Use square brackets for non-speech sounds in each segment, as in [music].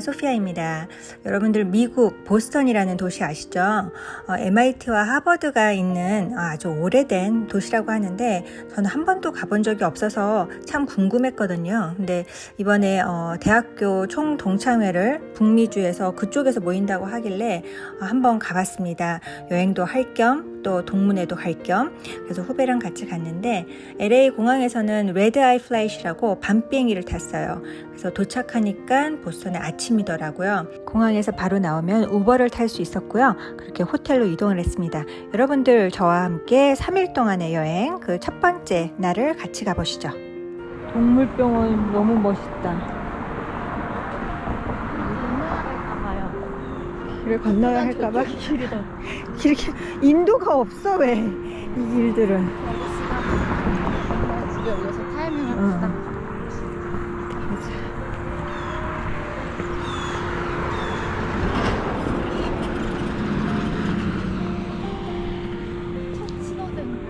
소피아입니다. 여러분들 미국 보스턴이라는 도시 아시죠? 어, MIT와 하버드가 있는 아주 오래된 도시라고 하는데 저는 한 번도 가본 적이 없어서 참 궁금했거든요. 근데 이번에 어, 대학교 총 동창회를 북미주에서 그쪽에서 모인다고 하길래 어, 한번 가봤습니다. 여행도 할겸 또 동문회도 갈 겸 그래서 후배랑 같이 갔는데 LA 공항에서는 레드 아이 플라이트라고 밤 비행기를 탔어요. 그래서 도착하니까 보스턴의 아침이더라고요. 공항에서 바로 나오면 우버를 탈 수 있었고요. 그렇게 호텔로 이동을 했습니다. 여러분들 저와 함께 3일 동안의 여행 그 첫 번째 날을 같이 가보시죠. 동물병원 너무 멋있다. 길을 건너야 할까봐 길이다. 이렇게 인도가 없어 왜 이 길들은. 집에 올려서 타이밍을 응. 봤다. 첫 신호등.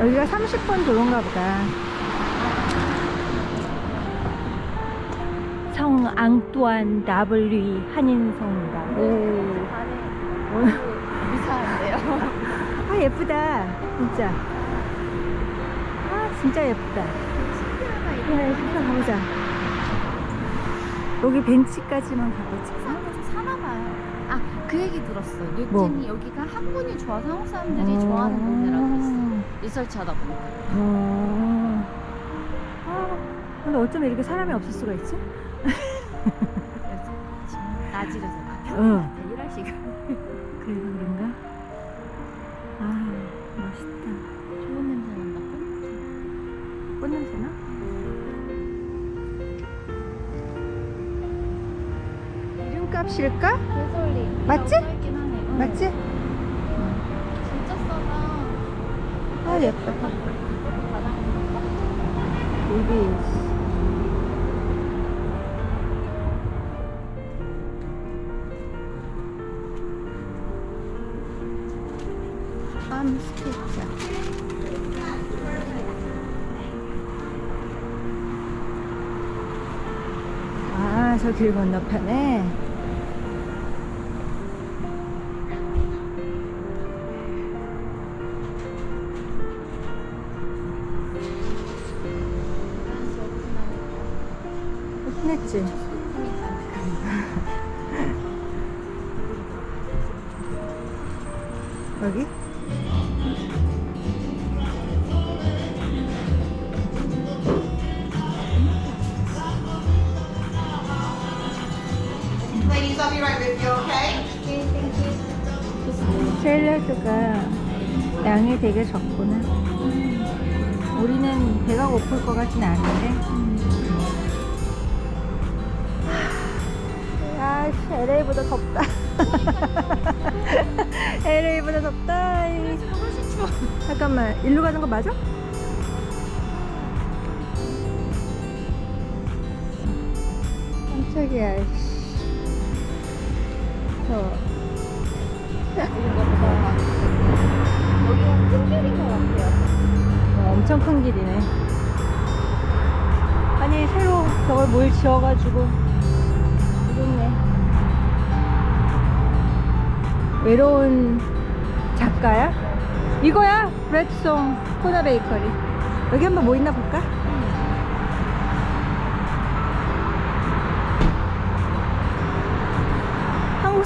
여기가 30분 도로인가 보다. 앙뚜안 나블리 한인성입니다. 오. 안에 이상한데요. [laughs] 아 예쁘다. 진짜. 아 진짜 예쁘다. 그래 식당 가보자. 여기 벤치까지만 가보자. 사람들 좀 사나봐요. 아, 그 얘기 들었어. 뉴진이 뭐? 여기가 한국이 좋아서 한국 사람들이 좋아하는 동네라고 했어. 음. 리서치 하다 보니까. 어. 아, 근데 어쩌면 이렇게 사람이 없을 수가 있지? [laughs] 지금 아, 응. 평일에 일할 시간. 그래서 그런가? 아, 멋있다. 좋은 냄새 난다. 꽃 냄새나? 이름값일까? 개솔리. 맞지? 하네. 응. 맞지? 진짜 싸다. 아, 예쁘다. 여기. 저 길 건너편에. 흔했지? [laughs] 여기? Be right with you, okay? 샐러드가 양이 되게 적구나. 우리는 배가 고플 것 같진 않은데. 아, 씨, LA보다 덥다. [laughs] LA보다 덥다. 이. 훨씬 추워. 잠깐만, 일로 가는 거 맞아? 깜짝이야. 씨. 저. 여기가 큰 길인 것 같아요. 어, 엄청 큰 길이네. 아니 새로 저걸 뭘 지어가지고 이렇네. 외로운 작가야? 이거야? 레드송 코나 베이커리. 여기 한번 뭐 있나 볼까?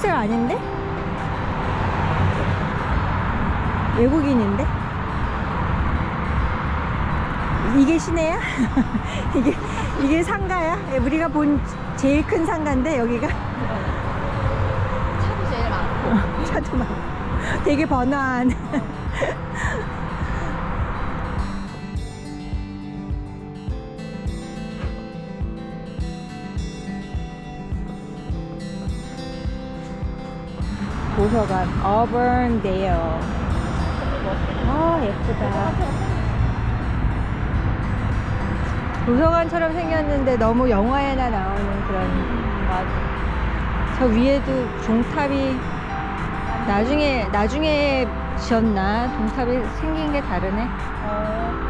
사람 아닌데? 외국인인데? 이게 시내야? [laughs] 이게 이게 상가야? 우리가 본 제일 큰 상가인데 여기가 차도 제일 많고. [laughs] 차도 많고 되게 번화한 [laughs] 도서관 어버데일 아 예쁘다 도서관처럼 생겼는데 너무 영화에나 나오는 그런 맞아. 저 위에도 종탑이 나중에 나중에 지었나 동탑이 생긴 게 다르네. 어,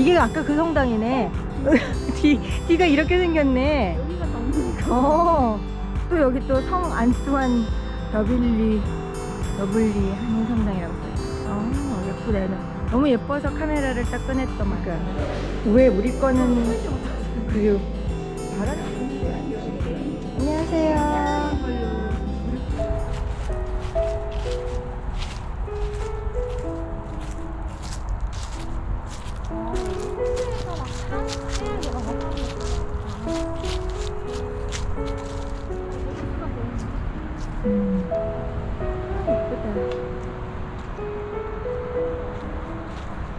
여기가 아까 그 성당이네. [laughs] 뒤, 뒤가 이렇게 생겼네. 여기가 너무 어. 또 여기 또 성 안뚜안 더빌리, 더블리 한인 성당이라고 써있어. 어, 예쁘네. 너무 예뻐서 카메라를 딱 꺼냈더만. 왜 우리 거는 그 안녕하세요.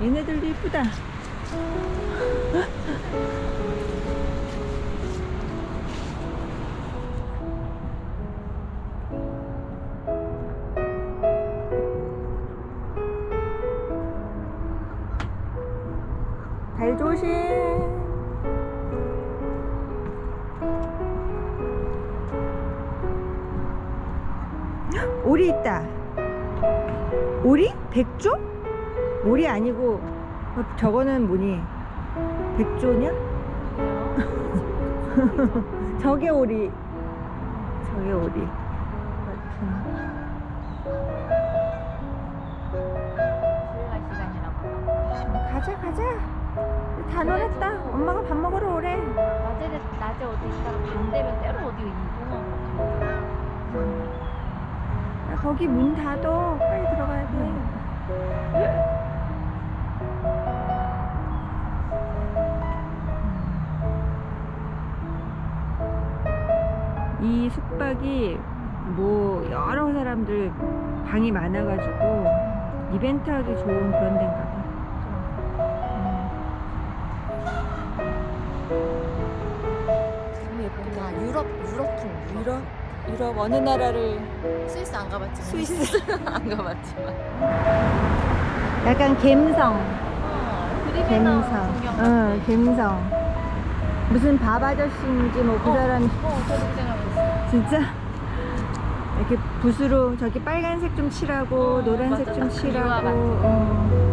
얘네들도 이쁘다. 발 조심. 헉, 오리 있다. 오리? 백조? 오리 아니고 어, 저거는 뭐니? 백조냐? [laughs] 저게 오리. 저게 오리. 가자 가자. 다 놀았다. 엄마가 밥 먹으러 오래. 낮에 낮에 어디 있다가 밤 되면 때로 어디 이동하고 거기 문 닫어. 빨리 들어가야 돼. 이 숙박이 뭐 여러 사람들 방이 많아가지고 이벤트 하기 좋은 그런 데인가 봐. 너무 예쁘다. 유럽 유럽 통 유럽 유럽 어느 나라를 스위스 안 가봤지만 스위스. [laughs] 안 가봤지만. 약간 갬성 어, 갬성 같아. 갬성 무슨 밥 아저씨인지 뭐그 어, 사람이 어, 있어. 진짜 이렇게 붓으로 저기 빨간색 좀 칠하고 어, 노란색 맞아. 좀딱 칠하고.